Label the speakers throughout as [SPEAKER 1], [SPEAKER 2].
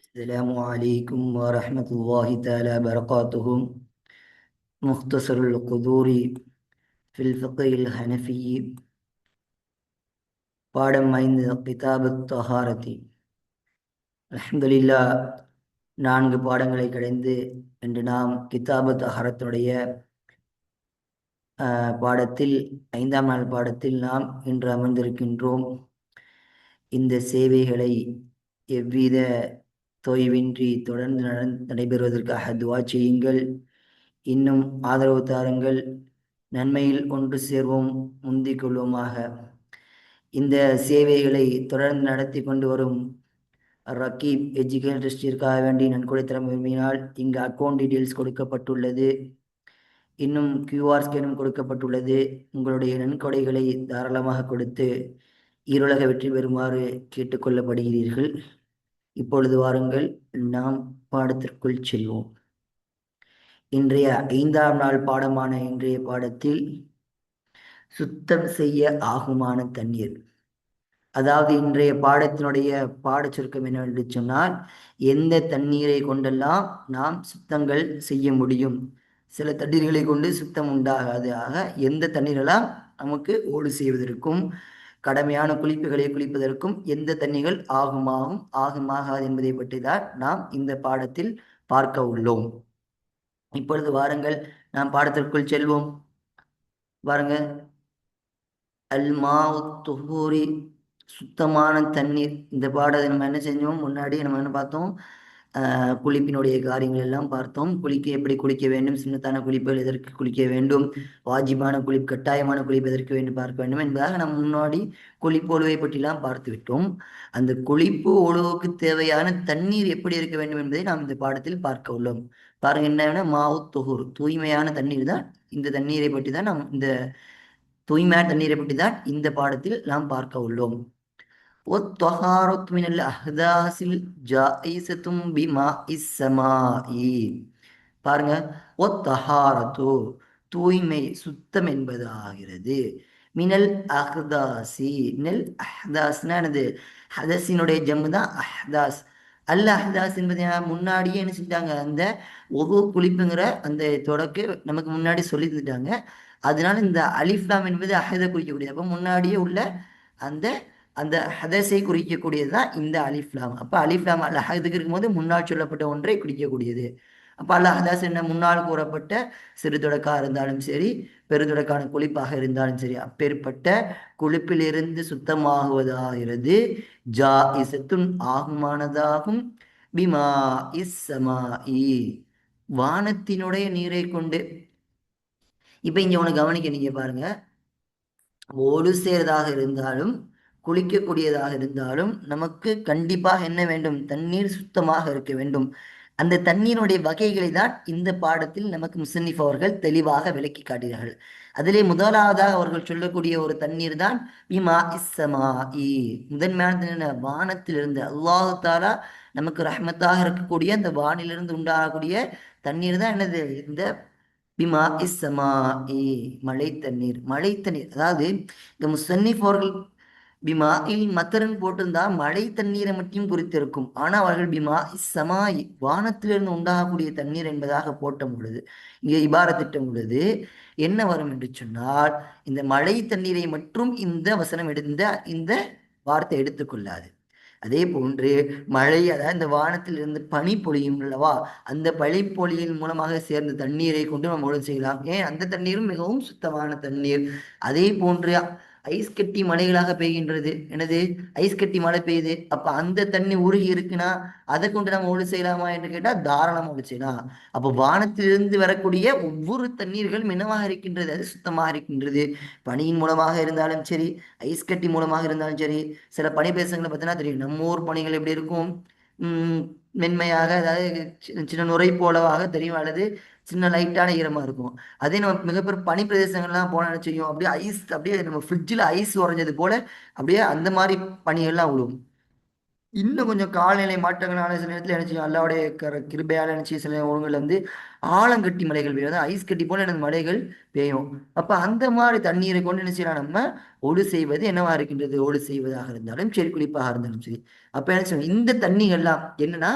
[SPEAKER 1] السلام عليكم ورحمة الله تعالى وبركاته مختصر القدور في الفقه الحنفي பாடம் ஐந்து கிதாபு தஹாரதி அல்ஹம்துலில்லா நான்கு பாடங்களை கடைந்து இன்று நாம் கிதாபு தஹாரத்துடைய ஆஹ், பாடத்தில் ஐந்தாம் நாள் பாடத்தில் நாம் இன்று அமர்ந்திருக்கின்றோம் இந்த சேவைகளை எவ்வித தொய்வின்றி தொடர்ந்து நட- நடைபெறுவதற்காக துவா செய்யுங்கள். இன்னும் ஆதரவு தாருங்கள். நன்மையில் ஒன்று சேர்வோம் முந்திக் கொள்வோமாக. இந்த சேவைகளை தொடர்ந்து நடத்தி கொண்டு வரும் ரக்கீப் எஜுகேஷன் ட்ரஸ்டிற்காக வேண்டி நன்கொடை தர விரும்பினால் இங்கு அக்கௌண்ட் டீட்டெயில்ஸ் கொடுக்கப்பட்டுள்ளது. இன்னும் கியூஆர் ஸ்கேனும் கொடுக்கப்பட்டுள்ளது. உங்களுடைய நன்கொடைகளை தாராளமாக கொடுத்து ஈரோலக வெற்றி பெறுமாறு கேட்டுக்கொள்ளப்படுகிறீர்கள். இப்பொழுது வாருங்கள் நாம் பாடத்திற்குள் செல்வோம். இன்றைய ஐந்தாம் நாள் பாடமான இன்றைய பாடத்தில் சுத்தம் செய்ய ஆகுமான தண்ணீர். அதாவது இன்றைய பாடத்தினுடைய பாடச் சுருக்கம் என்னவென்று சொன்னால் எந்த தண்ணீரை கொண்டெல்லாம் நாம் சுத்தங்கள் செய்ய முடியும் சில தண்ணீர்களை கொண்டு சுத்தம் உண்டாகாது ஆக எந்த தண்ணீரெல்லாம் நமக்கு ஓடு செய்வதற்கும் கடமையான குளிப்புகளை குளிப்பதற்கும் எந்த தண்ணிகள் ஆகுமாகும் ஆகுமாகாது என்பதை பற்றி தான் நாம் இந்த பாடத்தில் பார்க்க உள்ளோம். இப்பொழுது வாருங்கள் நாம் பாடத்திற்குள் செல்வோம். பாருங்க அல்மாவு துஹூரி சுத்தமான தண்ணீர். இந்த பாடத்தை நம்ம என்ன செஞ்சோம்? முன்னாடி நம்ம என்ன பார்த்தோம்? குளிப்பினுடைய காரியங்கள் எல்லாம் பார்த்தோம். குளிக்க எப்படி குளிக்க வேண்டும்? சின்னத்தான குளிப்புகள் எதற்கு குளிக்க வேண்டும்? வாஜிபான குளிப்பு கட்டாயமான குளிப்பு எதற்கு வேண்டும்? பார்க்க வேண்டும். என்பதாக நாம் முன்னாடி குளிப்பு ஒழுவை பற்றிலாம் பார்த்து விட்டோம். அந்த குளிப்பு ஒழுவுக்கு தேவையான தண்ணீர் எப்படி இருக்க வேண்டும் என்பதை நாம் இந்த பாடத்தில் பார்க்க உள்ளோம். பாருங்க என்ன மாவு தொகுர். தூய்மையான தண்ணீர் தான் இந்த தண்ணீரை பற்றி தான் நாம் இந்த தூய்மையான தண்ணீரை பற்றி தான் இந்த பாடத்தில் நாம் பார்க்க உள்ளோம். والطهارة من الأحداث الجائزة بماء السماء பாருங்க ஒத்தஹாரத்து தூய்மை சுத்தம் என்பது ஆகிறது மினல் அஹ்தாசி மினல் அஹ்தாஸ்னா என்னது ஹதஸினுடைய ஜம்மு தான் அஹ்தாஸ் அல்ல அஹ்தாஸ் என்பதை நான் முன்னாடியே என்ன செஞ்சிட்டாங்க அந்த ஒகு குளிப்புங்கிற அந்த தொடக்கு நமக்கு முன்னாடி சொல்லி தந்துட்டாங்க அதனால இந்த அலிஃப்லாம் என்பது அஹத குறிக்கக்கூடியது அப்போ முன்னாடியே உள்ள அந்த அந்த ஹதஸை குறிக்கக்கூடியது தான் இந்த அலிஃப்லாம் அப்போ அலிஃப்லாம் அல்ல இதுக்கு இருக்கும்போது முன்னால் சொல்லப்பட்ட ஒன்றை குறிக்கக்கூடியது. அப்போ அல்லாஹ் ஹதாஸ் என்ன? முன்னால் கூறப்பட்ட சிறு தொடக்கா இருந்தாலும் சரி பெருதொடக்கான குளிப்பாக இருந்தாலும் சரி அப்பேற்பட்ட குளிப்பிலிருந்து சுத்தமாகுவதாகிறது. ஜா இசத்துன் ஆகுமானதாகும். பிமா இஸ்ஸமாஇ வானத்தினுடைய நீரை கொண்டு. இப்போ இங்கே உனக்கு கவனிக்க நீங்க பாருங்க. ஒரு சேர்தாக இருந்தாலும் குளிக்கக்கூடியதாக இருந்தாலும் நமக்கு கண்டிப்பாக என்ன வேண்டும்? தண்ணீர் சுத்தமாக இருக்க வேண்டும். அந்த தண்ணீருடைய வகைகளை தான் இந்த பாடத்தில் நமக்கு முசன்னிஃப் அவர்கள் தெளிவாக விளக்கி காட்டுகிறார்கள். அதிலே முதலாவதாக அவர்கள் சொல்லக்கூடிய ஒரு தண்ணீர் தான் பிமா இ முதன்மையான வானத்திலிருந்து. அல்லாஹு தாலா நமக்கு ரஹமத்தாக இருக்கக்கூடிய அந்த வானிலிருந்து உண்டாகக்கூடிய தண்ணீர் தான் என்னது? இந்த பிமா இஸ்ஸமா மழை தண்ணீர். மழை தண்ணீர். அதாவது இந்த முசன்னிஃப் அவர்கள் பிமா மத்தரன் போட்டிருந்தா மழை தண்ணீரை மட்டும் குறித்திருக்கும் ஆனா அவர்கள் பிமா இஸ்ஸமாய் வானத்திலிருந்து உண்டாகக்கூடிய தண்ணீர் என்பதாக போட்ட பொழுது இங்கே இபாரத்திட்டம் பொழுது என்ன வரும் என்று சொன்னால் இந்த மழை தண்ணீரை மட்டும் இந்த வசனம் எடுத்த இந்த வார்த்தை எடுத்துக்கொள்ளாது. அதே போன்று மழை அதாவது இந்த வானத்தில் இருந்து பனி பொழியும் அல்லவா அந்த பனி பொழியின் மூலமாக சேர்ந்த தண்ணீரை கொண்டு நம்ம ஒழுங்கு செய்யலாம். ஏன்? அந்த தண்ணீரும் மிகவும் சுத்தமான தண்ணீர். அதே போன்று ஐஸ் கட்டி மழைகளாக பெய்கின்றது. எனது ஐஸ் கட்டி மழை பெய்யுது. அப்ப அந்த தண்ணி உருகி இருக்குன்னா அதை கொண்டு நம்ம ஒழு செய்யலாமா என்று கேட்டால் தாராளமாக ஒழு செய்யலாம். அப்போ வானத்திலிருந்து வரக்கூடிய ஒவ்வொரு தண்ணீர்களும் என்னவாக இருக்கின்றது? அது சுத்தமாக இருக்கின்றது. பனியின் மூலமாக இருந்தாலும் சரி ஐஸ் கட்டி மூலமாக இருந்தாலும் சரி சில பனி பேசங்களை பார்த்தீங்கன்னா தெரியும். நம்ம ஊர் பணிகள் எப்படி இருக்கும்? மென்மையாக அதாவது சின்ன நுரை போலவாக தெரியும் அல்லது சின்ன லைட்டான ஈரமா இருக்கும். அதே நம்ம மிகப்பெரிய பனி பிரதேசங்கள்லாம் போனா என்ன செய்யும்? அப்படியே ஐஸ் அப்படியே நம்ம ஃப்ரிட்ஜில் ஐஸ் உறைஞ்சது போல அப்படியே அந்த மாதிரி பனியெல்லாம் விழுவும் இன்னும் கொஞ்சம் காலநிலை மாற்றங்களான சில நேரத்தில் நினைச்சு அல்லாவுடைய கர- கிருபையால நினைச்சு சில ஊர்கள் வந்து ஆலங்கட்டி மலைகள் பெய்யும். அதாவது ஐஸ் கட்டி போல எனக்கு மலைகள் பெய்யும். அப்போ அந்த மாதிரி தண்ணீரை கொண்டு என்ன செய்யலாம்? நம்ம ஒடு செய்வது என்னவா இருக்கின்றது? ஒடு செய்வதாக இருந்தாலும் சரி குளிப்பாக இருந்தாலும் சரி. அப்போ என்ன செய்யணும்? இந்த தண்ணிகள்லாம் என்னன்னா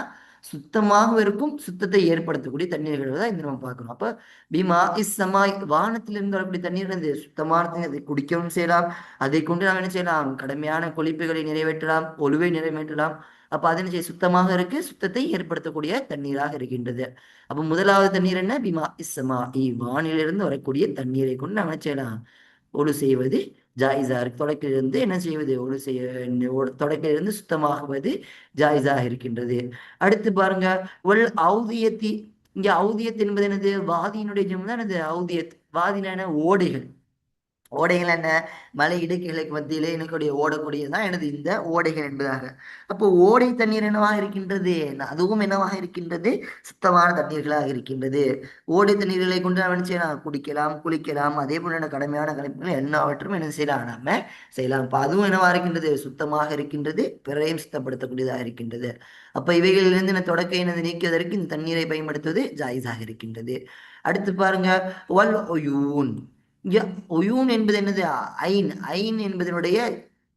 [SPEAKER 1] சுத்தமாக இருக்கும் சுத்தத்தை ஏற்படுத்தக்கூடிய தண்ணீர்கள் தான் இந்த நம்ம பார்க்கணும். அப்ப பீமா இஸ்ஸமாய் வானத்திலிருந்து வரக்கூடிய தண்ணீர் இந்த சுத்தமான தண்ணீர் அதை குடிக்கவும் செய்யலாம். அதை கொண்டு நாம் என்ன செய்யலாம்? கடமையான கொழிப்புகளை நிறைவேற்றலாம் ஒழுவை நிறைவேற்றலாம். அப்ப அது என்ன செய்ய சுத்தமாக இருக்கு சுத்தத்தை ஏற்படுத்தக்கூடிய தண்ணீராக இருக்கின்றது. அப்ப முதலாவது தண்ணீர் என்ன? பீமா இஸ்ஸமா வானிலிருந்து வரக்கூடிய தண்ணீரை கொண்டு நாம் என்ன செய்யலாம்? ஒழு செய்வது ஜாயிஸா இருக்கு. தொடக்கிலிருந்து என்ன செய்வது? ஒழு செய்ய தொடக்கிலிருந்து சுத்தமாகுவது ஜாயிஸாக இருக்கின்றது. அடுத்து பாருங்க வெள் ஔதியத்தி. இங்க ஔதியத் என்பது எனது வாதியினுடைய ஜெம் தான் எனது ஔதியத். வாதினான ஓடைகள். ஓடைகள் என்ன? மலை இடுக்கைகளுக்கு மத்தியிலே எனக்குடைய ஓடக்கூடியதான் எனது இந்த ஓடைகள் என்பதாக. அப்போ ஓடை தண்ணீர் என்னவாக இருக்கின்றது? அதுவும் என்னவாக இருக்கின்றது? சுத்தமான தண்ணீர்களாக இருக்கின்றது. ஓடை தண்ணீர்களை கொண்டு நாம் செய்யலாம்? குடிக்கலாம் குளிக்கலாம். அதே போன்ற கடமையான கலைப்புகள் எல்லாவற்றும் என்ன செய்யலாம்? நாம செய்யலாம். இப்போ அதுவும் என்னவா இருக்கின்றது? சுத்தமாக இருக்கின்றது பிறையும் சுத்தப்படுத்தக்கூடியதாக இருக்கின்றது. அப்போ இவைகளிலிருந்து என்ன தொடக்க எனது நீக்குவதற்கு இந்த தண்ணீரை பயன்படுத்துவது ஜாயிஸாக இருக்கின்றது. அடுத்து பாருங்க வல் ஒயூன் ஒயூன் என்பது என்னது? ஐன். ஐன் என்பதனுடைய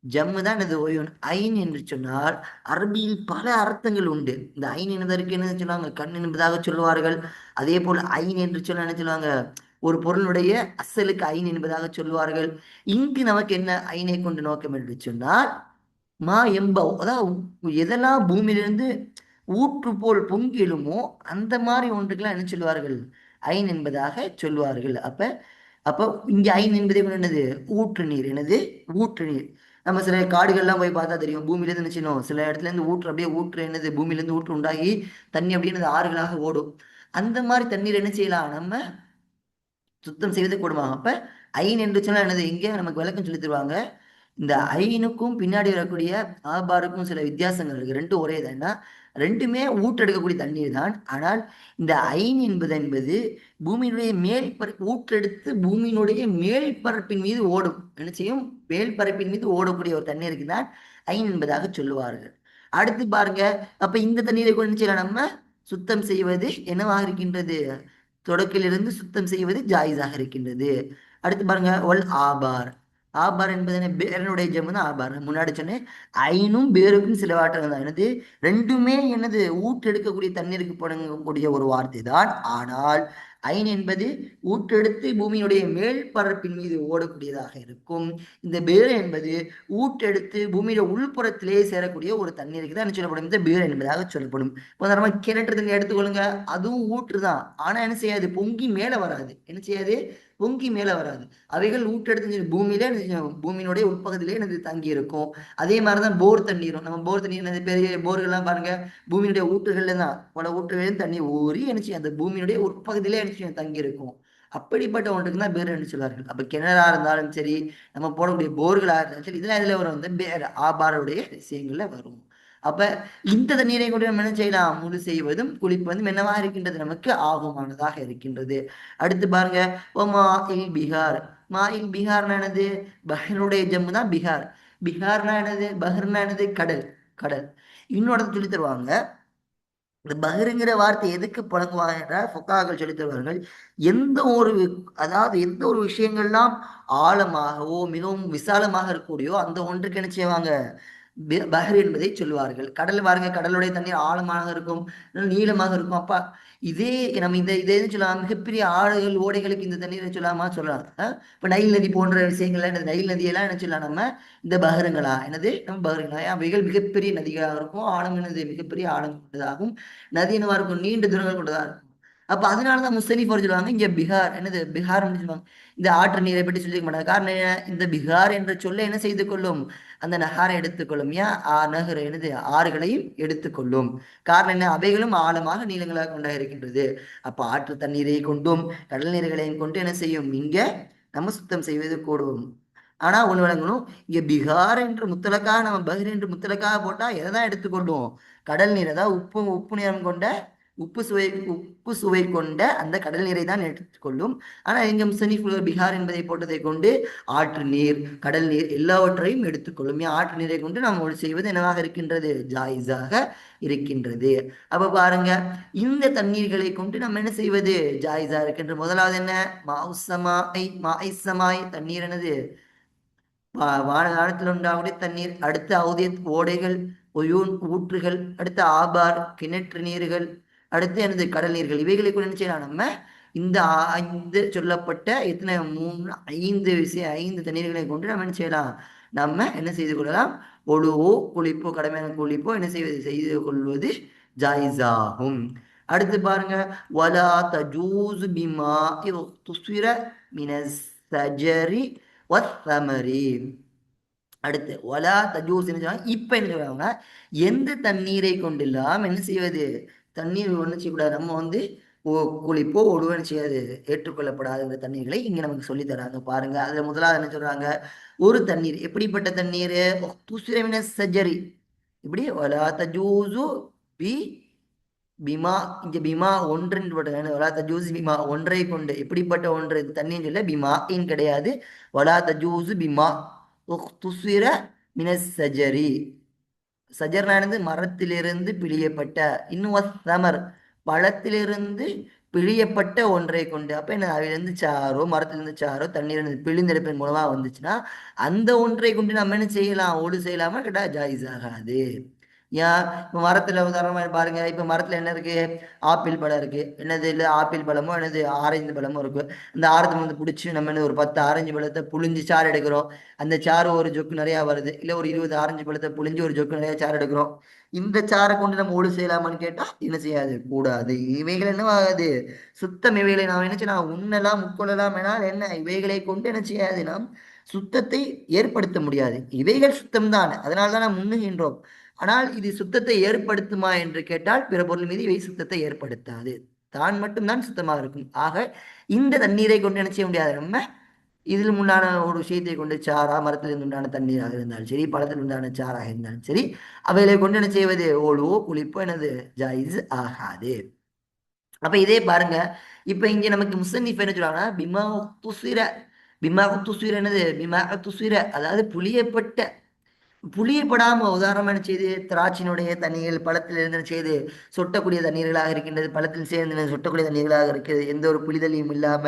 [SPEAKER 1] ஜம்மு தான் எனது ஒயூன். ஐன் என்று சொன்னால் அரபியில் பல அர்த்தங்கள் உண்டு. இந்த ஐன் என்பதற்கு என்ன சொல்லுவாங்க? கண் என்பதாக சொல்லுவார்கள். அதே போல் ஐன் என்று சொல்ல என்ன சொல்லுவாங்க? ஒரு பொருளுடைய அசலுக்கு ஐன் என்பதாக சொல்லுவார்கள். இங்கு நமக்கு என்ன ஐனை கொண்டு நோக்கம் என்று சொன்னால் மா எம்பவ் அதாவது எதெல்லாம் பூமியிலிருந்து ஊற்று போல் பொங்கி எழுமோ அந்த மாதிரி ஒன்றுக்கெல்லாம் என்ன சொல்லுவார்கள்? ஐன் என்பதாக சொல்லுவார்கள். அப்போ அப்போ இங்கே ஐன் என்பதே என்னது? ஊற்று நீர். என்னது? ஊற்று நீர். நம்ம சில காடுகள்லாம் போய் பார்த்தா தெரியும். பூமியிலேருந்து நினைச்சினோம் சில இடத்துல இருந்து ஊற்று அப்படியே ஊற்று என்னது? பூமியிலேருந்து ஊற்று உண்டாகி தண்ணி அப்படியே என்னது? ஆறுகளாக ஓடும். அந்த மாதிரி தண்ணீர் என்ன செய்யலாம்? நம்ம சுத்தம் செய்வது கூடுமா அப்போ ஐன் என்று சொன்னால் என்னது? இங்கே நமக்கு விளக்கம் சொல்லி தருவாங்க. இந்த ஐனுக்கும் பின்னாடி வரக்கூடிய ஆபாருக்கும் சில வித்தியாசங்கள் இருக்கு. ரெண்டும் ஒரே தான் ரெண்டுமே ஊற்றெடுக்கக்கூடிய தண்ணீர் தான். ஆனால் இந்த ஐன் என்பது என்பது பூமியினுடைய மேல் ஊற்றெடுத்து பூமியினுடைய மேல்பரப்பின் மீது ஓடும். என்ன செய்யும்? மேல்பரப்பின் மீது ஓடக்கூடிய ஒரு தண்ணீருக்கு தான் ஐன் என்பதாக சொல்லுவார்கள். அடுத்து பாருங்க அப்ப இந்த தண்ணீரை கொண்டு செய்யலாம் நம்ம? சுத்தம் செய்வது என்னவாக இருக்கின்றது? தொடக்கிலிருந்து சுத்தம் செய்வது ஜாயிஸாக இருக்கின்றது. அடுத்து பாருங்க ஒல் ஆபார். ஆபார் என்பது என்ன பேரனுடைய ஜம்மு தான் ஆபார். முன்னாடி சொன்னேன் ஐனும் பேருக்கும் சில வார்த்தைகள் தான் என்னது? ரெண்டுமே என்னது? ஊற்றெடுக்கக்கூடிய தண்ணீருக்கு போடக்கூடிய ஒரு வார்த்தை தான் ஆனால் ஐன் என்பது ஊற்றெடுத்து பூமியினுடைய மேல் பரப்பின் மீது ஓடக்கூடியதாக இருக்கும். இந்த பேர் என்பது ஊற்றெடுத்து பூமியில உள்புறத்திலே சேரக்கூடிய ஒரு தண்ணீருக்கு தான் என்ன சொல்லப்படும். இந்த பேர் என்பதாக சொல்லப்படும். உதாரணமா கிணற்று தண்ணி எடுத்துக்கொள்ளுங்க. அதுவும் ஊற்று தான் ஆனா என்ன செய்யாது? பொங்கி மேல வராது. என்ன செய்யாது? பொங்கி மேல வராது. அவைகள் ஊட்டெடுத்து பூமியில பூமியினுடைய உட்பகுதியிலே எனது தங்கி இருக்கும் அதே மாதிரிதான் போர் தண்ணீரும். நம்ம போர் தண்ணீர் என்னது? பெரிய போர்கள்லாம் பாருங்க. பூமியினுடைய ஊட்டுகள்ல தான் பல ஊட்டுகளையும் தண்ணி ஊறி என்ன அந்த பூமியினுடைய உட்பகுதியிலே என்ன தங்கி இருக்கும் அப்படிப்பட்ட ஒன்றுக்கு தான் பேர் என்று சொல்வார்கள். அப்ப கிணறா இருந்தாலும் சரி நம்ம போடக்கூடிய போர்களாக இருந்தாலும் சரி இதெல்லாம் இதுல வரும். வந்து பேர் ஆபாருடைய விஷயங்கள்ல வரும். அப்ப இந்த தண்ணீரை கொண்டு நம்ம என்ன செய்யலாம்? முழு செய்வதும் குளிப்பதும் என்னவா இருக்கின்றது? நமக்கு ஆகமானதாக இருக்கின்றது. அடுத்து பாருங்க ஓமா இல் பீகார் மா இல் பீகார்னா என்னது? பஹ்ருடைய ஜம்மு தான் பீகார் பீகார்னா என்னது? பஹ்ர்னா என்னது? கடல். கடல். இன்னொரு சொல்லி தருவாங்க. இந்த பஹ்ருங்கிற வார்த்தை எதுக்கு புழங்குவாங்க என்றால் ஃபுக்காக்கள் சொல்லி தருவார்கள் எந்த ஒரு அதாவது எந்த ஒரு விஷயங்கள்லாம் ஆழமாகவோ மிகவும் விசாலமாக இருக்கக்கூடியோ அந்த ஒன்றுக்கு என்ன செய்வாங்க? பஹர் என்பதை சொல்லுவார்கள். கடல் பாருங்க கடலுடைய தண்ணீர் ஆழமாக இருக்கும் நீளமாக இருக்கும். அப்பா இதே நம்ம இந்த இதே சொல்லலாம்? மிகப்பெரிய ஆறுகள் ஓடைகளுக்கு இந்த தண்ணீரை சொல்லாமா சொல்லலாம். இப்போ இப்ப நைல் நதி போன்ற விஷயங்கள்ல என்னது நைல் நதியெல்லாம் என்ன சொல்லலாம்? நம்ம இந்த பஹருங்களா? என்னது? நம்ம பகருங்களா அவைகள் மிகப்பெரிய நதிகளாக இருக்கும். ஆழம் என்னது மிகப்பெரிய ஆழம் கொண்டதாகும். நதி என்னவா இருக்கும்? நீண்ட தூரங்கள் கொண்டதா இருக்கும். அப்ப அதனாலதான் முஸ்தலிஃப் அவர் சொல்லுவாங்க. இங்க பீகார் என்னது? பீகார் சொல்லுவாங்க. இந்த ஆற்று நீரை பற்றி சொல்லிக்க மாட்டாங்க. காரணம் என்ன? இந்த பீகார் என்ற சொல்ல என்ன செய்து கொள்ளும்? அந்த நகாரை எடுத்துக்கொள்ளும். ஏன் ஆ நகர் என்னது ஆறுகளையும் எடுத்துக்கொள்ளும். காரணம் என்ன? அவைகளும் ஆழமாக நீளங்களாக கொண்டாக இருக்கின்றது அப்ப ஆற்று தண்ணீரை கொண்டும் கடல் நீர்களையும் கொண்டு என்ன செய்யும்? இங்க நம்ம சுத்தம் செய்வது கூடும். ஆனா ஒண்ணு வழங்கணும் இங்க பீகார் என்று முத்தலக்கா நம்ம பஹ்ர் என்று முத்தலக்கா போட்டா எதை தான் எடுத்துக்கொள்ளுவோம் கடல் நீரை தான் உப்பு உப்பு நிறம் கொண்ட உப்பு சுவை உப்பு சுவை கொண்ட அந்த கடல் நீரை தான் எடுத்துக்கொள்ளும். ஆனால் இங்கே முசனிஃபுல் பிகார் என்பதை போட்டதை கொண்டு ஆற்று நீர் கடல் நீர் எல்லாவற்றையும் எடுத்துக்கொள்ளும். ஆற்று நீரை கொண்டு நாம் ஒன்று செய்வது என்னவாக இருக்கின்றது? ஜாயிஸாக இருக்கின்றது. அப்போ பாருங்க இந்த தண்ணீர்களை கொண்டு நம்ம என்ன செய்வது? ஜாயிஸா இருக்கின்ற முதலாவது என்ன? மாவுசமாய் மாய்சமாய் தண்ணீர் என்னது? வா- வானகாலத்தில் உண்டாகக்கூடிய தண்ணீர் அடுத்து அவுதிய ஓடைகள் ஒயூன் ஊற்றுகள் அடுத்து ஆபார் கிணற்று நீர்கள் அடுத்து எனது கடல் நீர்கள். இவைகளை கூட என்ன செய்யலாம்? நம்ம இந்த ஐந்து சொல்லப்பட்ட எத்தனை மூணு ஐந்து விஷயம் ஐந்து தண்ணீர்களை கொண்டு நம்ம என்ன செய்யலாம்? நம்ம என்ன செய்து கொள்ளலாம்? ஒழுவோ குளிப்போ கடமையான குளிப்போ என்ன செய்வது? செய்து கொள்வது ஜாயிஸாகும். அடுத்து பாருங்க. வலா தஜூஸ் பிமா துஸ்விர மினஸ் சஜரி வத்தமரி அடுத்து ஒலா தஜூஸ் என்ன சொல்லுவாங்க இப்ப என்ன சொல்லுவாங்க எந்த தண்ணீரை கொண்டெல்லாம் என்ன செய்வது? தண்ணீர் ஒன்றும் செய்யக்கூடாது. நம்ம வந்து ஓ- குளிப்போ ஒழுவன் செய்யாது. ஏற்றுக்கொள்ளப்படாதுங்கிற இந்த தண்ணீர்களை இங்க நமக்கு சொல்லி தராங்க பாருங்க அதுல முதலாவது என்ன சொல்றாங்க? ஒரு தண்ணீர். எப்படிப்பட்ட தண்ணீர்? துசுரமின சஜரி இப்படி ஒலா தஜூசு பி பிமா இங்க பிமா ஒன்றுன்னு போட்டு வலா தஜூஸ் பிமா ஒன்றை கொண்டு எப்படிப்பட்ட ஒன்று? இது தண்ணின்னு சொல்ல பிமா இன் கிடையாது. வலா தஜூசு பிமா. துசுர மின சஜரி சஜர்னானது மரத்திலிருந்து பிழியப்பட்ட இன்னும் சமர் பழத்திலிருந்து பிழியப்பட்ட ஒன்றை கொண்டு அப்போ என்ன அவையிலிருந்து சாரோ மரத்திலிருந்து சாரோ தண்ணீர் பிழிந்தெடுப்பின் மூலமாக வந்துச்சுன்னா அந்த ஒன்றை கொண்டு நம்ம என்ன செய்யலாம்? ஓடு செய்யலாமா? கேட்டால் ஜாயிஸ் ஆகாது. ஏன் இப்போ மரத்தில் உதாரணமாக பாருங்க இப்போ மரத்தில் என்ன இருக்கு? ஆப்பிள் பழம் இருக்கு. என்னது இல்லை ஆப்பிள் பழமோ என்னது ஆரஞ்சு பழமோ இருக்கு. அந்த ஆரத்தை வந்து பிடிச்சி நம்ம என்ன ஒரு பத்து ஆரஞ்சு பழத்தை புழிஞ்சு சாறு எடுக்கிறோம். அந்த சாறு ஒரு ஜொக்கு நிறையா வருது. இல்லை ஒரு இருபது ஆரஞ்சு பழத்தை புழிஞ்சு ஒரு ஜொக்கு நிறையா சாறு எடுக்கிறோம். இந்த சாறை கொண்டு நம்ம ஓடு செய்யலாமான்னு கேட்டால் என்ன செய்யாது? கூடாது. இவைகள் என்ன ஆகாது? சுத்தம் இவைகளை நாம் என்ன செய்யலாம்? உண்ணலாம் உட்கொள்ளலாம் எனால் என்ன? இவைகளை கொண்டு என்ன செய்யாது நாம்? சுத்தத்தை ஏற்படுத்த முடியாது. இவைகள் சுத்தம் தான் அதனால தான் நாம் உண்ணுகின்றோம். ஆனால் இது சுத்தத்தை ஏற்படுத்துமா என்று கேட்டால் பிற பொருள் மீது இவை சுத்தத்தை ஏற்படுத்தாது. தான் மட்டும்தான் சுத்தமாக இருக்கும். ஆக இந்த தண்ணீரை கொண்டு நினைச்ச செய்ய முடியாது? நம்ம இதில் உண்டான ஒரு விஷயத்தை கொண்டு சாரா மரத்திலிருந்து உண்டான தண்ணீராக இருந்தாலும் சரி பழத்தில் உண்டான சாராக இருந்தாலும் சரி அவைகளை கொண்டு என்ன செய்வது? ஓழுவோ குளிப்போ எனது ஜாயிஸ் ஆகாது. அப்ப இதே பாருங்க. இப்ப இங்க நமக்கு முசன்னிஃப் என்ன சொல்றாங்கன்னா பிமா துசிர. பிமா துசிர என்னது? பிமா துசிர. அதாவது புளியப்பட்ட புளியப்படாம உதாரணமாக என்ன செய்து திராட்சையினுடைய தண்ணீர்கள் பழத்தில் இருந்து செய்து சொட்டக்கூடிய தண்ணீர்களாக இருக்கின்றது. பழத்தில் சேர்ந்து சொட்டக்கூடிய தண்ணீர்களாக இருக்கிறது. எந்த ஒரு புளிதலையும் இல்லாம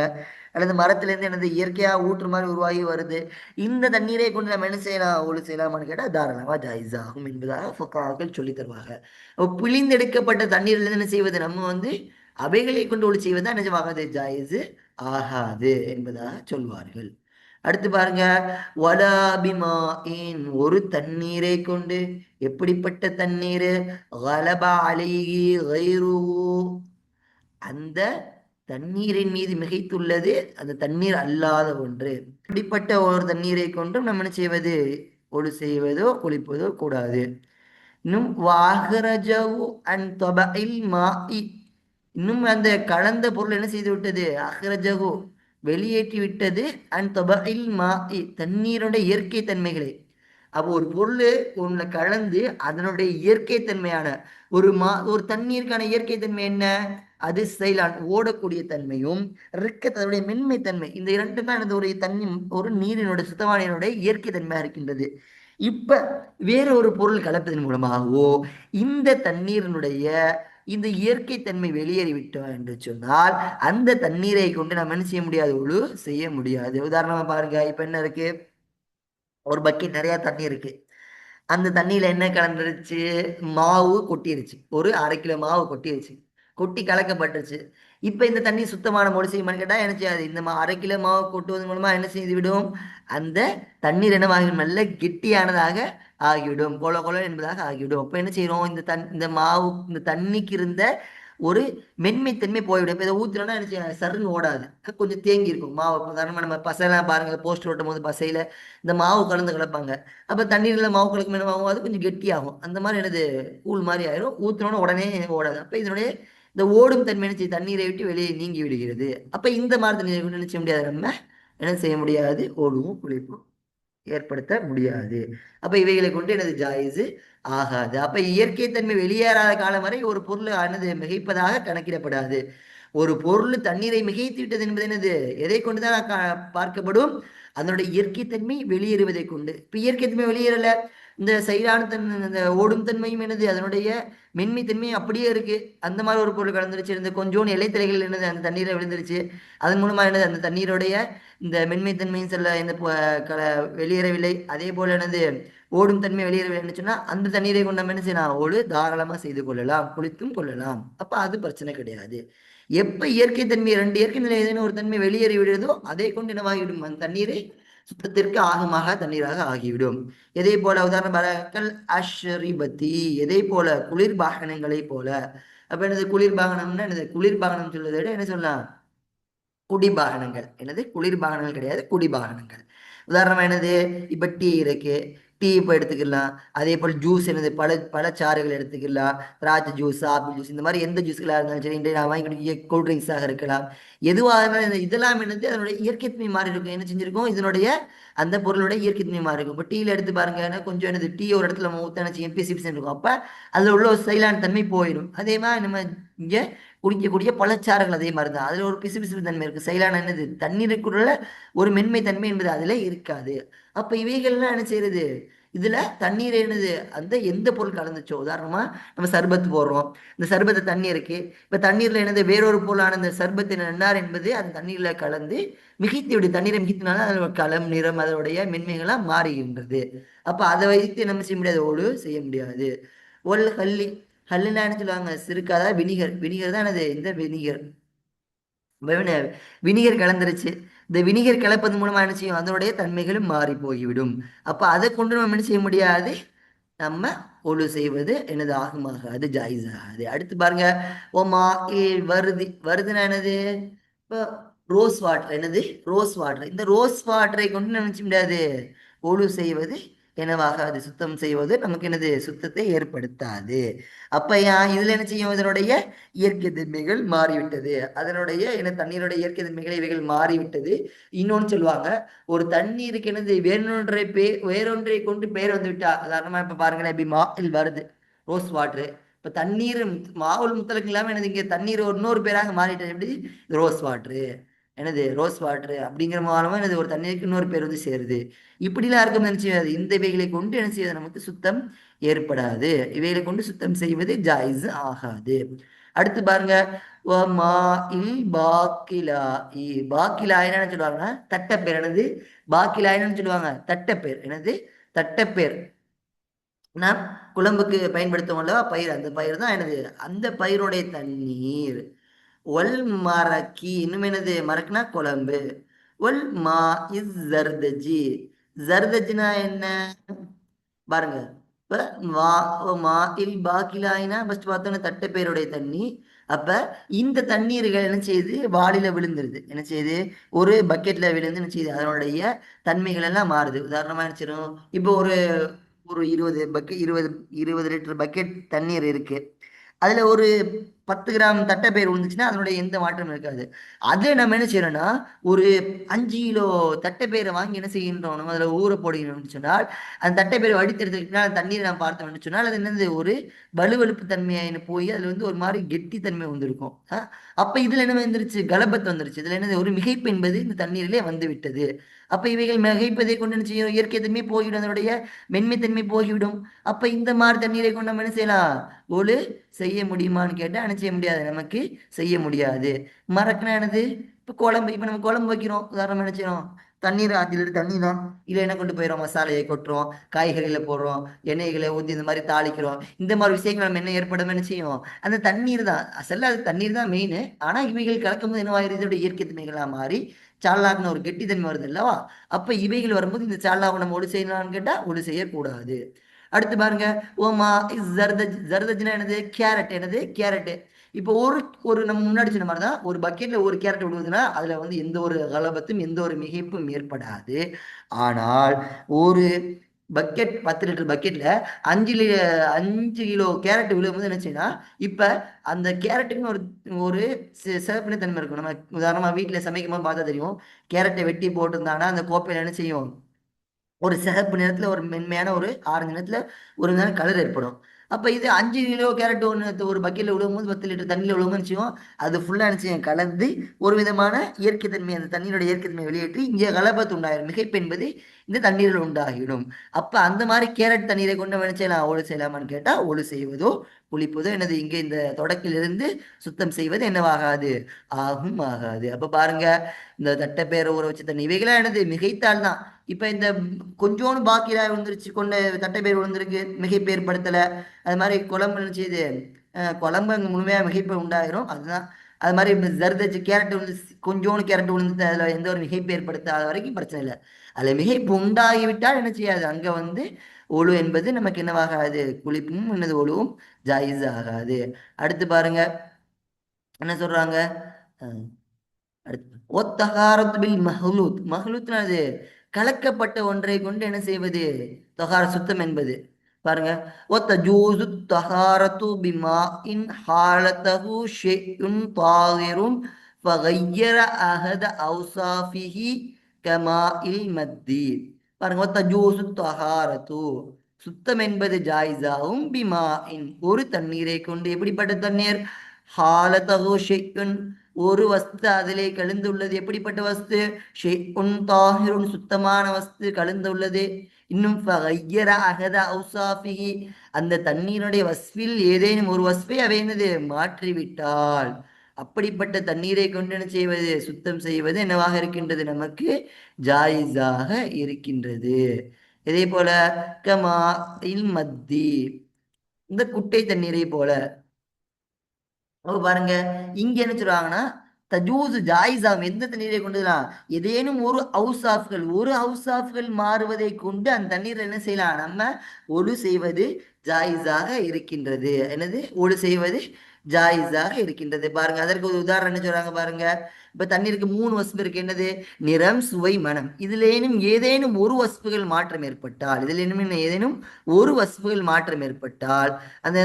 [SPEAKER 1] அல்லது மரத்திலிருந்து எனது இயற்கையாக ஊற்று மாதிரி உருவாகி வருது. இந்த தண்ணீரை கொண்டு நம்ம என்ன செய்யலாம்? ஒழு செய்யலாமான்னு கேட்டால் தாராளமாக ஜாயிஸ் ஆகும் என்பதாக ஃபுக்காக்கள் சொல்லி தருவாங்க. அப்ப புளிந்தெடுக்கப்பட்ட தண்ணீர்ல என்ன செய்வது? நம்ம வந்து அவைகளை கொண்டு ஒளி செய்வது தான் நிஜமாவதே ஜாயிஸ் ஆகாது என்பதாக சொல்வார்கள். அடுத்து பாருங்க வலாபிமாயின் ஒரு தண்ணீரை கொண்டு. எப்படிப்பட்ட தண்ணீர்? கலபா அலைகி அந்த தண்ணீரின் மீது மிகைத்துள்ளது அந்த தண்ணீர் அல்லாத ஒன்று. இப்படிப்பட்ட ஒரு தண்ணீரை கொண்டும் நம்ம என்ன செய்வது? ஒழு செய்வதோ குளிப்பதோ கூடாது. இன்னும் வாகரஜவு அண்ட் தொபைல் மாஇ இன்னும் அந்த கலந்த பொருள் என்ன செய்து விட்டது? அஹ்ரஜகு வெளியேற்றி விட்டது அண்ட் தொபைல் மா தண்ணீருடைய இயற்கை தன்மைகளை. அப்போ ஒரு பொருள் ஒன்றுல கலந்து அதனுடைய இயற்கை தன்மையான ஒரு மா ஒரு தண்ணீருக்கான இயற்கை தன்மை என்ன? அது செயலான் ஓடக்கூடிய தன்மையும் இருக்க அதனுடைய மென்மை தன்மை இந்த இரண்டு தான் எனது ஒரு தண்ணி ஒரு நீரினுடைய சுத்தமானியனுடைய இயற்கை தன்மையாக இருக்கின்றது. இப்ப வேற ஒரு பொருள் கலப்பதன் மூலமாகவோ இந்த தண்ணீரினுடைய இந்த இயற்கை தன்மை வெளியேறிவிட்டோம் என்று சொன்னால் அந்த தண்ணீரை கொண்டு நம்ம என்ன செய்ய முடியாது? ஒழு செய்ய முடியாது. உதாரணமா பாருங்க இப்ப என்ன இருக்கு? ஒரு பக்கெட் நிறைய தண்ணி இருக்கு. அந்த தண்ணியில என்ன கலந்துருச்சு? மாவு கொட்டிருச்சு. ஒரு அரை கிலோ மாவு கொட்டிருச்சு. கொட்டி கலக்கப்பட்டுருச்சு. இப்ப இந்த தண்ணி சுத்தமான மொழி செய்யுமான்னு கேட்டா என்ன செய்யாது? இந்த மா அரை கிலோ மாவு கொட்டுவதன் மூலமா என்ன செய்து விடும்? அந்த தண்ணீர் என்னவாகிடும் நல்ல கெட்டியானதாக ஆகிவிடும். கொல கொல என்பதாக ஆகிவிடும். அப்போ என்ன செய்யறோம் இந்த தன் இந்த மாவு இந்த தண்ணிக்கு இருந்த ஒரு மென்மைத்தன்மை போய்விடும். இப்போ இதை ஊற்றினோம்னா என்ன செய்யும்? சருன்னு ஓடாது. கொஞ்சம் தேங்கி இருக்கும். மாவு காரணமாக நம்ம பசையெல்லாம் பாருங்கள் போஸ்ட் ஓட்டும் போது பசையில் இந்த மாவு கலந்து கலப்பாங்க அப்போ தண்ணீரில் மாவு கலக்கும் என்ன ஆகும் அது கொஞ்சம் கெட்டியாகும். அந்த மாதிரி எனது கூழ் மாதிரி ஆயிரும். ஊற்றினோட உடனே ஓடாது. அப்போ இதனுடைய இந்த ஓடும் தன்மை என்ன தண்ணீரை விட்டு வெளியே நீங்கி விடுகிறது. அப்போ இந்த மாதிரி தண்ணீரை கொண்டு என்ன செய்ய முடியாது நம்ம? என்ன செய்ய முடியாது? ஓடுவோம் குளிப்போம். ஏற்படுத்த முடியாது. அப்ப இவைகளை கொண்டு எனது ஜாயிஸ் ஆகாது. அப்ப இயற்கை தன்மை வெளியேறாத காலம் வரை ஒரு பொருள் ஆனது மிகைப்பதாக கணக்கிடப்படாது. ஒரு பொருள் தண்ணீரை மிகைத்து விட்டது என்பது என்னது? எதை கொண்டுதான் கா- பார்க்கப்படும்? அதனுடைய இயற்கை தன்மை வெளியேறுவதை கொண்டு. இப்ப இயற்கை தன்மை வெளியேறல. இந்த செயலான தன்மை இந்த ஓடும் தன்மையும் என்னது? அதனுடைய மென்மை தன்மையும் அப்படியே இருக்கு. அந்த மாதிரி ஒரு பொருள் கலந்துருச்சு. இந்த கொஞ்சோண்டு இலைத்தலைகள் என்னது? அந்த தண்ணீரை விழுந்துருச்சு. அதன் மூலமா என்னது? அந்த தண்ணீருடைய இந்த மென்மை தன்மையும் செல்ல இந்த வெளியேறவில்லை. அதே போல என்னது? ஓடும் தன்மை வெளியேறவில்லைன்னு சொன்னா அந்த தண்ணீரை கொண்டு என்ன செய்யலாம்? ஓடு தாராளமா செய்து கொள்ளலாம். குளித்தும் கொள்ளலாம். அப்ப அது பிரச்சனை கிடையாது. எப்ப இயற்கை தன்மை ரெண்டு இயற்கை நிலை ஏதேனும் ஒரு தன்மை வெளியேறி விடுறதோ அதை கொண்டு என்னவாகிவிடும் அந்த தண்ணீரை சுத்தத்திற்கு ஆகமாக தண்ணீராக ஆகிவிடும். எதை போல உதாரணம் பாருங்கள் அஷ்ரிபதி எதை போல குளிர் பாகனங்களை போல. அப்ப என்னது குளிர் பாகனம்னா என்னது? குளிர் பாகனம் சொல்றதை விட என்ன சொல்லலாம்? குடிபாகனங்கள் என்னது? குளிர் பாகனங்கள் கிடையாது குடிபாகனங்கள் உதாரணமா என்னது? இப்ப டீ இருக்கு. டீ இப்போ எடுத்துக்கலாம். அதே போல் ஜூஸ் என்னது? பல பழச்சாறுகள் எடுத்துக்கலாம். திராட்சை ஜூஸ் ஆப்பிள் ஜூஸ் இந்த மாதிரி எந்த ஜூஸ்களாக இருந்தாலும் சரி இன்றைய நான் வாங்கி குடிக்கிற கூல் ட்ரிங்க்ஸாக இருக்கலாம். எதுவாக இருந்தாலும் இதெல்லாம் என்னது? அதனுடைய இயற்கைத்தன்மை மாறி இருக்கும். என்ன செஞ்சிருக்கோம்? இதனுடைய அந்த பொருளுடைய இயற்கைத்தன்மை மாறி இருக்கும். இப்போ டீயில் எடுத்து பாருங்க கொஞ்சம் என்னது டீ ஒரு இடத்துல நம்ம ஊற்ற நினச்சி இருக்கும். அப்போ அதில் உள்ள ஒரு சைலான தன்மை போயிடும். அதே மாதிரி நம்ம இங்கே குடிக்கக்கூடிய பழச்சாறுகள் அதே மாதிரி தான். அதில் ஒரு பிசுபிசுப்பு தன்மை இருக்குது செயலான என்னது? தண்ணீருக்குள்ள ஒரு மென்மை தன்மை என்பது அதில் இருக்காது. அப்போ இவைகள்லாம் என்ன செய்யறது? இதில் தண்ணீர் என்னது? அந்த எந்த பொருள் கலந்துச்சோ? உதாரணமாக நம்ம சர்பத் போடுறோம். இந்த சர்பத்தை தண்ணி இருக்கு. இப்போ தண்ணீரில் என்னது? வேறொரு பொருளான இந்த சர்பத்தை நன்னார் என்பது அந்த தண்ணீரில் கலந்து மிகைத்து விடு தண்ணீரை மிகித்தினால அதோட களம் நிறம் அதனுடைய மென்மைகளாக மாறுகின்றது. அப்போ அதை வைத்து நம்ம செய்ய முடியாது? ஓடு செய்ய முடியாது. ஒல் ஹல்லி ஹல்லுலான்னு சொல்லுவாங்க? சிறுக்காதா வினிகர். வினிகர் தான் என்னது? இந்த வினிகர். வினிகர் கலந்துருச்சு. இந்த வினிகர் கலப்பது மூலமா என்ன செய்யும்? அதனுடைய தன்மைகளும் மாறி போய்விடும். அப்ப அதை கொண்டு நம்ம என்ன செய்ய முடியாது? நம்ம ஒழு செய்வது எனது ஆகமாகாது ஜாயிஸ் ஆகாது அடுத்து பாருங்க. ஓமா ஏ வருது. வருதுன்னா என்னது? இப்போ ரோஸ் வாட்டர். என்னது? Rose water. இந்த ரோஸ் வாட்டரை கொண்டு நினைச்ச முடியாது? ஒழு செய்வது என்னவாகாது சுத்தம் செய்வது நமக்கு என்னது சுத்தத்தை ஏற்படுத்தாது. அப்ப இதுல என்ன செய்யும்? இதனுடைய இயற்கை தன்மைகள் மாறிவிட்டது. அதனுடைய என்ன தண்ணீருடைய இயற்கை தன்மைகள் இவைகள் மாறிவிட்டது. இன்னொன்னு சொல்லுவாங்க ஒரு தண்ணீருக்கு என்னது வேறொன்றை பே வேறொன்றை கொண்டு பெயர் வந்து விட்டா உதாரணமா இப்ப பாருங்களேன் இப்படி மாவில் வருது ரோஸ் வாட்டரு இப்ப தண்ணீர் மாவுல் முத்தலுக்கு இல்லாம எனது இங்க தண்ணீர் இன்னொரு பேராக மாறிட்டது. எப்படி? ரோஸ் வாட்டரு எனது ரோஸ் வாட்டர் அப்படிங்கிற மூலமா எனது ஒரு தண்ணீருக்கு இன்னொரு பேர் வந்து சேருது. இப்படிலாம் இருக்கும் என்ன செய்யாது? இந்த இவைகளை கொண்டு என்ன செய்யாது? நமக்கு சுத்தம் ஏற்படாது. இவைகளை கொண்டு சுத்தம் செய்வது ஜாயிஸ் ஆகாது. அடுத்து பாருங்க. பாக்கிலா பாக்கிலா என்னன்னு சொல்லுவாங்கன்னா தட்டப்பேர். எனது பாக்கிலா என்னன்னு சொல்லுவாங்க? தட்டப்பேர். எனது தட்டப்பேர். நான் குழம்புக்கு பயன்படுத்துவோம் அல்லவா? பயிர். அந்த பயிர் தான் எனது அந்த பயிருடைய தண்ணீர். ஒல் மரக்கி இன்னும் என்னது? மரக்குனா குழம்பு. ஒல் மா இஸ் ஜர்தஜி. ஜர்தஜினா என்ன? பாருங்க. இப்ப மா பாக்கிலாயினா ஃபர்ஸ்ட் பார்த்தோன்னா தட்டை பேருடைய தண்ணி. அப்ப இந்த தண்ணீர்கள் என்ன செய்யுது? வாளில விழுந்துருது. என்ன செய்யுது? ஒரு பக்கெட்ல விழுந்து என்ன செய்யுது? அதனுடைய தன்மைகள் எல்லாம் மாறுது. உதாரணமா என்ன செய்யணும் இப்போ ஒரு ஒரு இருபது பக்கெட் இருபது இருபது லிட்டர் பக்கெட் தண்ணீர் இருக்கு. அதுல ஒரு பத்து கிராம் தட்டைப்பயிர் விழுந்துச்சுன்னா அதனுடைய எந்த மாற்றமும் இருக்காது. அதே நம்ம என்ன செய்யறோம்னா ஒரு அஞ்சு கிலோ தட்டைப்பயிரை வாங்கி என்ன செய்கின்றோம்? நம்ம அதில் ஊற போடுகிறோம்னு சொன்னால் அந்த தட்டைப்பயிரை வடித்தெடுத்துக்கிட்டா அந்த தண்ணீரை நான் பார்த்தோம்னு சொன்னால் அது என்னது? ஒரு வலுவழுப்பு தன்மையாயின்னு போய் அதில் வந்து ஒரு மாதிரி கெட்டி தன்மை வந்திருக்கும். அப்போ இதில் என்ன வந்துருச்சு? கலபத்து வந்துருச்சு. இதில் என்னது? ஒரு மிகைப்பு என்பது இந்த தண்ணீரிலே வந்து விட்டது. அப்ப இவைகள் மிகைப்பதை கொண்டு என்ன செய்யும்? இயற்கை தன்மை போய்விடும் அதனுடைய மென்மை தன்மை போய்விடும். அப்ப இந்த மாதிரி தண்ணீரை கொண்டு நம்ம என்ன செய்யலாம்? ஒரு செய்ய முடியுமான்னு கேட்டா என்ன செய்ய முடியாது. நமக்கு செய்ய முடியாது. மறக்கணும் என்னது? இப்ப குழம்பு இப்ப நம்ம குழம்பு வைக்கிறோம். உதாரணம் என்ன செய்யறோம்? தண்ணீர் அதில் தண்ணி தான். இல்லை என்ன கொண்டு போயிடும் மசாலையை கொட்டுறோம் காய்கறிகளை போடுறோம் எண்ணெய்களை ஊற்றி இந்த மாதிரி தாளிக்கிறோம். இந்த மாதிரி விஷயங்கள் நம்ம என்ன ஏற்படும்? என்ன செய்யும்? அந்த தண்ணீர் தான். அசல்ல அது தண்ணீர் தான் மெயின் ஆனால் இவைகள் கலக்கும்போது என்னவாயிருது இதோட இயற்கை தன்மைகளாக மாறி சால்லாக்குன்னு ஒரு கெட்டித்தன்மை வருது இல்லவா அப்போ இவைகள் வரும்போது இந்த சால்லாவை நம்ம ஒளி செய்யலாம்னு கேட்டால் ஒளி செய்யக்கூடாது. அடுத்து பாருங்க ஓமா ஜர்தஜ் ஜர்தஜ்னா என்னது? கேரட் என்னது? கேரட்டு. இப்போ ஒரு ஒரு நம்ம முன்னாடி சொன்ன மாதிரி தான் ஒரு பக்கெட்ல ஒரு கேரட் விடுவதுன்னா அதுல வந்து எந்த ஒரு கலபத்தும் எந்த ஒரு மிகைப்பும் ஏற்படாது. ஆனால் ஒரு பக்கெட் பத்து லிட்டர் பக்கெட்ல அஞ்சு லி அஞ்சு கிலோ கேரட் விழும்போது என்ன செய்யணும் இப்ப அந்த கேரட்டுக்குன்னு ஒரு ஒரு சி- சிறப்பின தன்மை இருக்கும். நம்ம உதாரணமா வீட்டுல சமைக்கும் போது பார்த்தா தெரியும். கேரட்டை வெட்டி போட்டிருந்தாங்கன்னா அந்த கோப்பையில என்ன செய்யும்? ஒரு சிகப்பு நிறத்துல ஒரு மென்மையான ஒரு ஆரஞ்சு நிறத்துல ஒரு நேரம் கலர் ஏற்படும். அப்ப இது அஞ்சு கிலோ கேரட் ஒன்று ஒரு பக்கெட்ல விழும்போது பத்து லிட்டர் தண்ணியில் விழும்போது செய்யும் அது ஃபுல்லா நிச்சயம் கலந்து ஒரு விதமான இயற்கை தன்மை அந்த தண்ணீரோட இயற்கை தன்மை வெளியேற்றி இங்கே கலபத்து உண்டாயிரும் மிகைப்பு என்பது இந்த தண்ணீரில் உண்டாகிடும் அப்ப அந்த மாதிரி கேரட் தண்ணீரை கொண்டு என்ன செய்யலாம்? ஒழு செய்யலாமான்னு கேட்டால் ஒழு செய்வதோ குளிப்பதோ எனது இங்கே இந்த தொடக்கிலிருந்து சுத்தம் செய்வது என்னவாகாது? ஆகும் ஆகாது அப்ப பாருங்க இந்த தட்டைப்பேரை ஊற வச்ச தண்ணி இவைகளா எனது மிகைத்தால் தான் இப்ப இந்த கொஞ்சோண்டு பாக்கியில விழுந்துருச்சு கொண்ட தட்டைப்பேர் விழுந்திருக்கு மிகைப்பு ஏற்படுத்தலை அது மாதிரி குழம்பு என்ன செய்யுது குழம்பு அங்க முழுமையா மிகைப்பு உண்டாயிரும். அதுதான். அது மாதிரி இப்ப ஜர்தச்சு கேரட் விழுந்து கொஞ்சோண்டு கேரட் விழுந்து அதுல எந்த ஒரு மிகைப்பு ஏற்படுத்தாத வரைக்கும் பிரச்சனை இல்லை. அதுல மிகைப்பு உண்டாகிவிட்டால் என்ன செய்யாது? அங்க வந்து ஒழு என்பது நமக்கு என்னவாகாது? குளிப்பும் என்னது ஒழுவும் ஜாயிஸ் ஆகாது. அடுத்து பாருங்க. என்ன சொல்றாங்க? அஹ் அடுத்து. ஒத்தகாரத்து பில் மஹ்லூத். அது கலக்கப்பட்ட ஒன்றை கொண்டு என்ன செய்வது? தொகார சுத்தம் என்பது. பாருங்க. ஒத்த ஜூசு தகாரத்து பிமா இன் ஹாலத்தகு ஷெய்யுன் தாகிரும் ஃபகையர அஹத அவுசாஃபிஹி கமா இல் மத்தி பாருங்க. ஒத்த ஜூசு தகாரத்து. சுத்தம் என்பது ஜாயிஸாவும் பிமா இன் ஒரு தண்ணீரை கொண்டு எப்படிப்பட்ட தண்ணீர்? ஹாலத்தகு ஷெய்யுன் ஒரு வஸ்து அதிலே கலந்துள்ளது எப்படிப்பட்ட வஸ்து? ஷெய்உன் தாஹிருன் சுத்தமான வஸ்து கலந்துள்ளது இன்னும் அகத அவுசாஃபிஹி. அந்த தண்ணீருடைய வஸ்வில் ஏதேனும் ஒரு வஸ்வை அவை என்னது மாற்றிவிட்டால் அப்படிப்பட்ட தண்ணீரை கொண்டு என்ன செய்வது? சுத்தம் செய்வது என்னவாக இருக்கின்றது? நமக்கு ஜாயிஸாக இருக்கின்றது. இதே போல கமா இல் மத்தி. இந்த குட்டை தண்ணீரை போல பாருங்க. இங்க என்ன சொல்றாங்கன்னா தஜூஸ் ஜாயிஸாம் எந்த தண்ணீரை கொண்டுலாம் ஏதேனும் ஒரு ஹவுஸ் ஆஃப்கள் ஒரு ஹவுஸ் ஆஃப்கள் மாறுவதை கொண்டு அந்த தண்ணீரை என்ன செய்யலாம்? நம்ம ஒழு செய்வது ஜாயிஸாக இருக்கின்றது. என்னது? ஓடு செய்வது ஜாயிஸாக இருக்கின்றது. பாருங்க அதற்கு ஒரு உதாரணம் என்ன சொல்றாங்க பாருங்க? இப்ப தண்ணீருக்கு மூணு வசப்பு இருக்கு. என்னது? நிறம் சுவை மனம். இதுலேனும் ஏதேனும் ஒரு வசப்புகள் மாற்றம் ஏற்பட்டால் இதுலேனும் ஏதேனும் ஒரு வசப்புகள் மாற்றம் ஏற்பட்டால் அந்த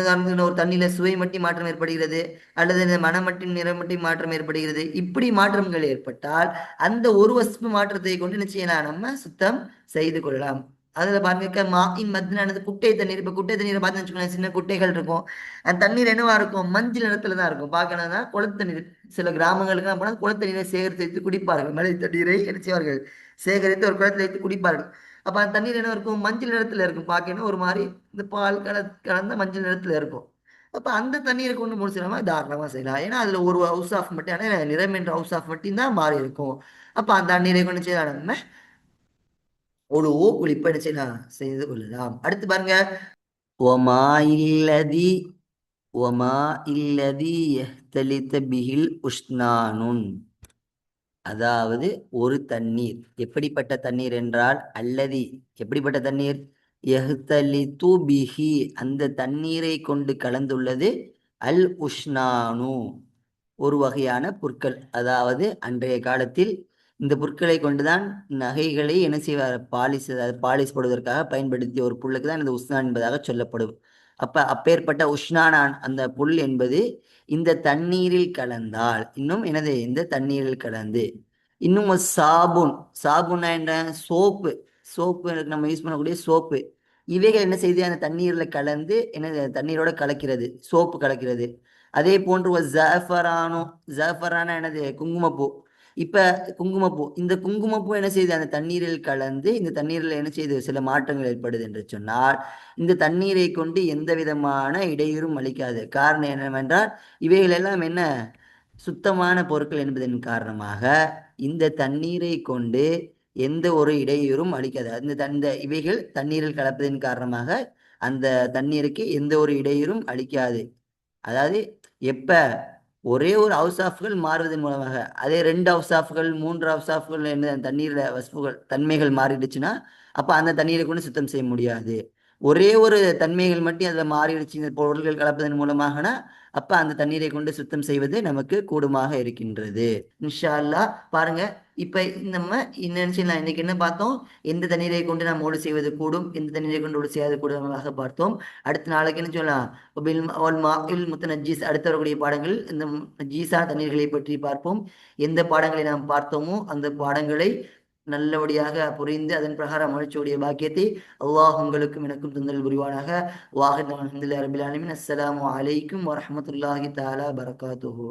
[SPEAKER 1] ஒரு தண்ணியில சுவை மட்டும் மாற்றம் ஏற்படுகிறது அல்லது இந்த மனம் மட்டும் நிறம் மட்டும் மாற்றம் ஏற்படுகிறது. இப்படி மாற்றங்கள் ஏற்பட்டால் அந்த ஒரு வசப்பு மாற்றத்தை கொண்டு நிச்சயம் நம்ம சுத்தம் செய்து கொள்ளலாம். அதுல பாருங்க மாயின் மத்தினானது குட்டை தண்ணீர் இப்ப குட்டை தண்ணீரை பார்த்து வச்சுக்கோங்களேன் சின்ன குட்டைகள் இருக்கும். அந்த தண்ணீர் என்னவா இருக்கும்? மஞ்சள் நிறத்துல தான் இருக்கும். பார்க்கணும்னா குளத்து தண்ணீர். சில கிராமங்களுக்கு போனா குளத்து நீரை சேகரித்து வைத்து குடிப்பார்கள். மழை தண்ணீரை நினைச்சவார்கள் சேகரித்து ஒரு குளத்துல வைத்து குடிப்பார்கள். அப்ப அந்த தண்ணீர் என்ன இருக்கும்? மஞ்சள் நிறத்துல இருக்கும். பார்க்கணும் ஒரு மாதிரி இந்த பால் கல கலந்த மஞ்சள் நிறத்துல இருக்கும். அப்ப அந்த தண்ணீரை கொண்டு முடிச்சிடாம தாராளமா செய்யலாம். ஏன்னா அதுல ஒரு ஹவுஸ் ஆஃப் மட்டும் ஆனால் நிறம் என்ற ஹவுஸ் ஆஃப் மட்டும் தான் மாறி இருக்கும். அப்ப அந்த தண்ணீரை கொண்டு செய்யலாம் நம்ம ஒரு குளிப்ப என்ன செய்யலாம் செய்து கொள்ளலாம். அடுத்து பாருங்க. ஒமா இல்லதி ஒமா இல்லதி எஹ்தலித்த பிகில் உஷ்ணானுன். அதாவது ஒரு தண்ணீர். எப்படிப்பட்ட தண்ணீர் என்றால் அல்லதி எப்படிப்பட்ட தண்ணீர்? எஹ்தலித்து பிஹி அந்த தண்ணீரை கொண்டு கலந்துள்ளது அல் உஷ்ணானு. ஒரு வகையான புற்கள். அதாவது அன்றைய காலத்தில் இந்த புற்களை கொண்டுதான் நகைகளை என்ன செய்வார்? பாலிஷ் அதாவது பாலிஷ் போடுவதற்காக பயன்படுத்திய ஒரு புல்லுக்கு தான் இந்த உஷ்ணா என்பதாக சொல்லப்படும். அப்ப அப்பேற்பட்ட உஷ்ணானான் அந்த புல் என்பது இந்த தண்ணீரில் கலந்தால் இன்னும் எனது இந்த தண்ணீரில் கலந்து. இன்னும் ஒரு சாபுன். சாபுனா என்ன? சோப்பு. சோப்பு நம்ம யூஸ் பண்ணக்கூடிய சோப்பு. இவைகள் என்ன செய்து? அந்த தண்ணீரில் கலந்து என்ன தண்ணீரோட கலக்கிறது. சோப்பு கலக்கிறது. அதே போன்று ஒரு ஜஃபரானோ ஜஃபரான எனது குங்குமப்பூ. இப்ப குங்குமப்பூ இந்த குங்குமப்பூ என்ன செய்யுது அந்த தண்ணீரில் கலந்து இந்த தண்ணீரில் என்ன செய்யுது சில மாற்றங்கள் ஏற்படுது என்று சொன்னால் இந்த தண்ணீரை கொண்டு எந்த விதமான இடையூறும் அளிக்காது. காரணம் என்னவென்றால் இவைகள் எல்லாம் என்ன? சுத்தமான பொருட்கள் என்பதன் காரணமாக இந்த தண்ணீரை கொண்டு எந்த ஒரு இடையூறும் அளிக்காது. அந்த இந்த இவைகள் தண்ணீரில் கலப்பதன் காரணமாக அந்த தண்ணீருக்கு எந்த ஒரு இடையூறும் அளிக்காது. அதாவது எப்ப ஒரே ஒரு ஹவுஸ் ஆஃப்கள் மாறுவதன் மூலமாக அதே ரெண்டு ஹவுஸ் ஆஃப்கள் மூன்று ஹவுஸ் ஆஃப்கள் என்ன தண்ணீரில் வசப்புகள் தன்மைகள் மாறிடுச்சுன்னா அப்போ அந்த தண்ணீரை கொண்டு சுத்தம் செய்ய முடியாது. ஒரே ஒரு தன்மைகள் மட்டும் அதில் மாறிடுச்சு இந்த பொருட்கள் கலப்பதன் மூலமாகனா அப்ப அந்த தண்ணீரை கொண்டு சுத்தம் செய்வது நமக்கு கூடுமாக இருக்கின்றது. இன்ஷா அல்லாஹ் பாருங்க இப்ப நம்ம என்ன செய்யலாம் இன்னைக்கு என்ன பார்த்தோம்? எந்த தண்ணீரை கொண்டு நாம் ஓடு செய்வது கூடும்? எந்த தண்ணீரை கொண்டு ஓடு செய்யாது கூடுதலாக பார்த்தோம். அடுத்த நாளைக்கு என்ன சொல்லலாம்? முத்தனஜீஸ் அடுத்த வரக்கூடிய பாடங்கள் இந்த ஜீசா தண்ணீர்களை பற்றி பார்ப்போம். எந்த பாடங்களை நாம் பார்த்தோமோ அந்த பாடங்களை நல்லபடியாக புரிந்து அதன் பிரகாரம் அமழ்ச்சியுடைய பாக்கியத்தை அல்லாஹ் உங்களுக்கும் எனக்கும் தந்தல் புரிவானாக. வாஹித் அலமதுல்லா ரபில் அலமின் அஸ்ஸலாமு அலைக்கும் தாலா பரகாத்துஹு.